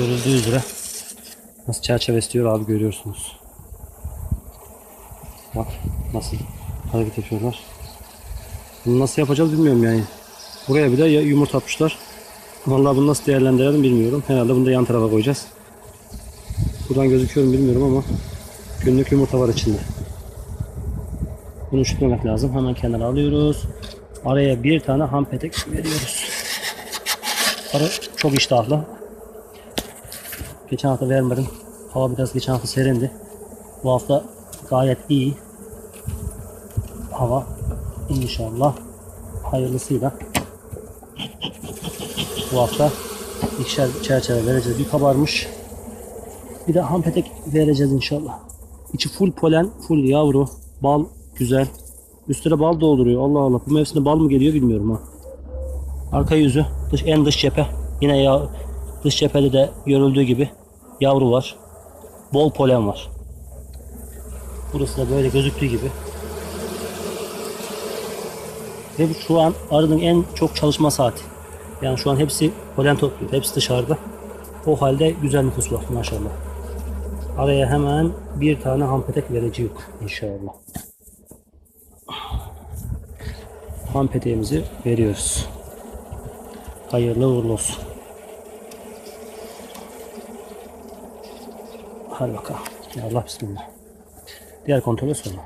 Görüldüğü üzere nasıl çerçeve istiyor abi görüyorsunuz. Bak nasıl hareket yapıyorlar. Bunu nasıl yapacağız bilmiyorum yani. Buraya bir de ya- yumurta atmışlar. Vallahi bunu nasıl değerlendirelim bilmiyorum. Herhalde bunu da yan tarafa koyacağız. Buradan gözüküyor mu bilmiyorum ama günlük yumurta var içinde. Bunu üşütmemek lazım. Hemen kenara alıyoruz. Araya bir tane ham petek veriyoruz. Arı çok iştahlı. Geçen hafta vermedim. Hava biraz geçen hafta serindi. Bu hafta gayet iyi. Hava inşallah hayırlısıyla bu hafta ikişer çerçeve vereceğiz. Bir kabarmış. Bir de ham petek vereceğiz inşallah. İçi full polen, full yavru. Bal güzel. Üstüne bal dolduruyor. Allah Allah. Bu mevsimde bal mı geliyor bilmiyorum ha. Arka yüzü, dış, en dış cephe. Yine ya, dış cephede de görüldüğü gibi yavru var. Bol polen var. Burası da böyle gözüktüğü gibi. Ve şu an arının en çok çalışma saati. Yani şu an hepsi polen topluyor. Hepsi dışarıda. O halde güzel nüfus var maşallah. Araya hemen bir tane hampetek yok inşallah. Hampeteğimizi veriyoruz. Hayırlı uğurlu olsun. Hadi bakalım. Allah bismillah. Diğer kontrolü sonra.